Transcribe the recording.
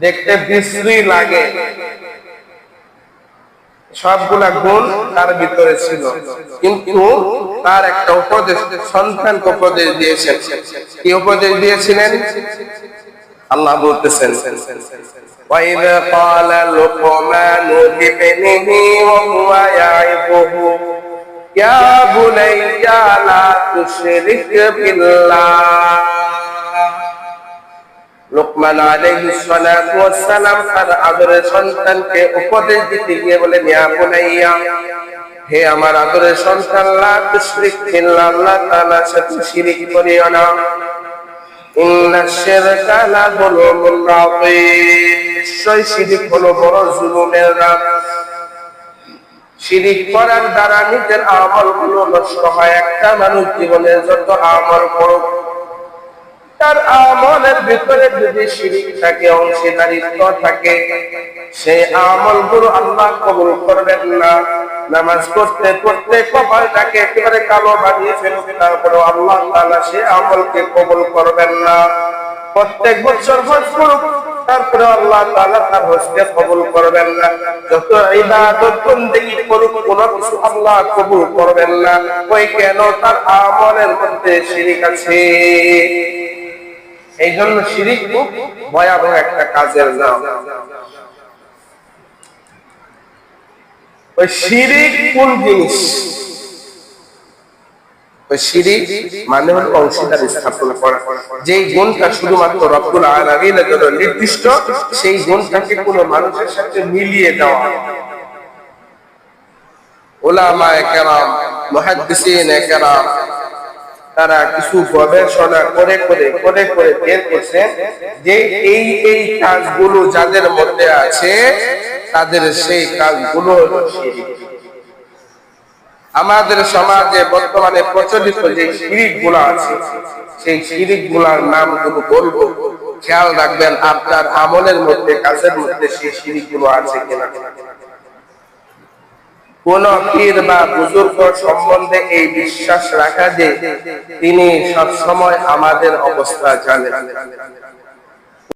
দেখতে বিশ্রী লাগে সবগুলা গুণ তার ভিতরে ছিল কিন্তু তার একটা উপদেশ সন্তানকে উপদেশ দিয়েছেন কি উপদেশ দিয়েছিলেন আল্লাহ বলতেছেন وَإِذْ قَالَ لُقْمَانُ لِابْنِهِ وَهُوَ يَعِظُهُ يَا بُنَيَّ لَا تُشْرِكْ بِاللَّهِ লোকমান আলাইহিস সালাতু ওয়াস সালাম তার আদরের সন্তানকে উপদেশ দিতে গিয়ে বলেন ইয়া বুনাইয়া, হে আমার আদরের সন্তান, লা তুশরিক বিল্লাহ, আল্লাহ সাথে শিরিক করিও না। ইন্না শিরকা লা নিশ্চয় শিরিক হলো বড় জুলুমের নাম শিরিক করার দ্বারা নিজের আমলগুলো নষ্ট হয়। একটা মানুষ জীবনের যত আমল করুক তার আমলের ভিতরে যদি শিরিক থাকে, অংশীদারিত্ব থাকে, সেই আমলগুলো আল্লাহ কবুল করবেন না। নামাজ পড়তে পড়তে কপালটাকে একেবারে কালো বানিয়ে ফেলবে তারপরে আল্লাহ তাআলা সে আমলকে কবুল করবেন না। প্রত্যেক বছর করুক তারপরে আল্লাহ তাআলা তার হজকে কবুল করবেন না। যত ইবাদত বন্দেগী করুক, কোন কিছু আল্লাহ কবুল করবেন না। ওই কেন তার আমলের মধ্যে শিরিক আছে? এই জন্য শিরিক খুব ভয়াবহ একটা কাজের নাম। ওই শিরিক কোন জিনিস? মানে যেই শুধুমাত্র নির্দিষ্ট, সেই গুণটাকে কোনো মানুষের সাথে মিলিয়ে দেওয়া। ওলামায়ে কেরাম, মুহাদ্দিসিনে কেরাম তারা কিছু গবেষণা করে করে করে করে বের করছেন যে এই এই কাজগুলো যাদের মধ্যে আছে, তাদের সেই কাজগুলো আমাদের সমাজে বর্তমানে প্রচলিত যে শিরিকগুলা আছে, সেই শিরিকগুলার নামগুলো বলব। খেয়াল রাখবেন, আপনার আমলের মধ্যে, কাজের মধ্যে সেই শিরিকগুলো আছে কিনা। কোন পীর বা বুজুর্গ সম্বন্ধে এই বিশ্বাস রাখা যে তিনি সবসময় আমাদের অবস্থা জানেন।